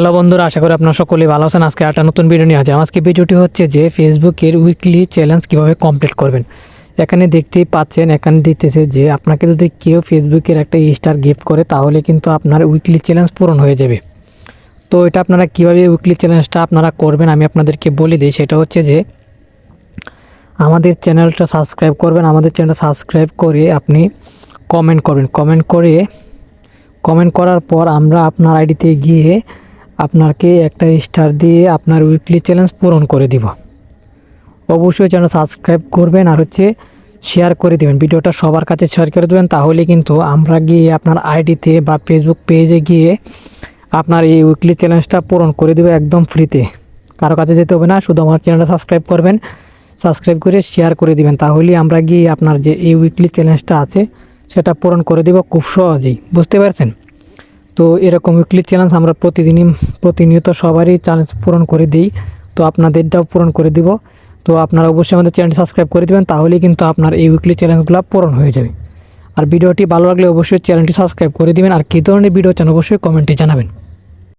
Hello বন্ধুরা, আশা করি আপনারা সকলেই ভালো আছেন। আজকে একটা নতুন ভিডিও নিয়ে আছে আজকে ভিডিওটি হচ্ছে যে ফেসবুকের উইকলি চ্যালেঞ্জ কীভাবে কমপ্লিট করবেন। এখানে দেখতেই পাচ্ছেন, এখানে দিতেছে যে আপনাকে যদি কেউ ফেসবুকের একটা স্টার গিফট করে, তাহলে কিন্তু আপনার উইকলি চ্যালেঞ্জ পূরণ হয়ে যাবে। তো এটা আপনারা কীভাবে উইকলি চ্যালেঞ্জটা আপনারা করবেন, আমি আপনাদেরকে বলে দিই। সেটা হচ্ছে যে আমাদের চ্যানেলটা সাবস্ক্রাইব করবেন। আমাদের চ্যানেলটা সাবস্ক্রাইব করে আপনি কমেন্ট করবেন। কমেন্ট করে কমেন্ট করার পর আমরা আপনার আইডিতে গিয়ে আপনাকে একটা স্টার দিয়ে আপনার উইকলি চ্যালেঞ্জ পূরণ করে দিব। অবশ্যই চ্যানেল সাবস্ক্রাইব করবেন আর হচ্ছে শেয়ার করে দেবেন। ভিডিওটা সবার কাছে শেয়ার করে দেবেন, তাহলে কিন্তু আমরা গিয়ে আপনার আইডিতে বা ফেসবুক পেজে গিয়ে আপনার এই উইকলি চ্যালেঞ্জটা পূরণ করে দেবো একদম ফ্রিতে কারও কাছে যেতে হবে না, শুধু আমার চ্যানেলটা সাবস্ক্রাইব করবেন সাবস্ক্রাইব করে শেয়ার করে দিবেন। তাহলে আমরা গিয়ে আপনার যে এই উইকলি চ্যালেঞ্জটা আছে, সেটা পূরণ করে দেব খুব সহজেই। বুঝতে পারছেন? তো এরকম উইকলি চ্যালেঞ্জ আমরা প্রতিদিনই, প্রতিনিয়ত সবারই চ্যালেঞ্জ পূরণ করে দিই। তো আপনাদেরটাও পূরণ করে দিব। তো আপনারা অবশ্যই আমাদের চ্যানেল সাবস্ক্রাইব করে দেবেন, তাহলেই কিন্তু আপনার এই উইকলি চ্যালেঞ্জগুলো পূরণ হয়ে যাবে। আর ভিডিওটি ভালো লাগলে অবশ্যই চ্যানেলটি সাবস্ক্রাইব করে দিবেন, আর কী ধরনের ভিডিও চান অবশ্যই কমেন্টে জানাবেন।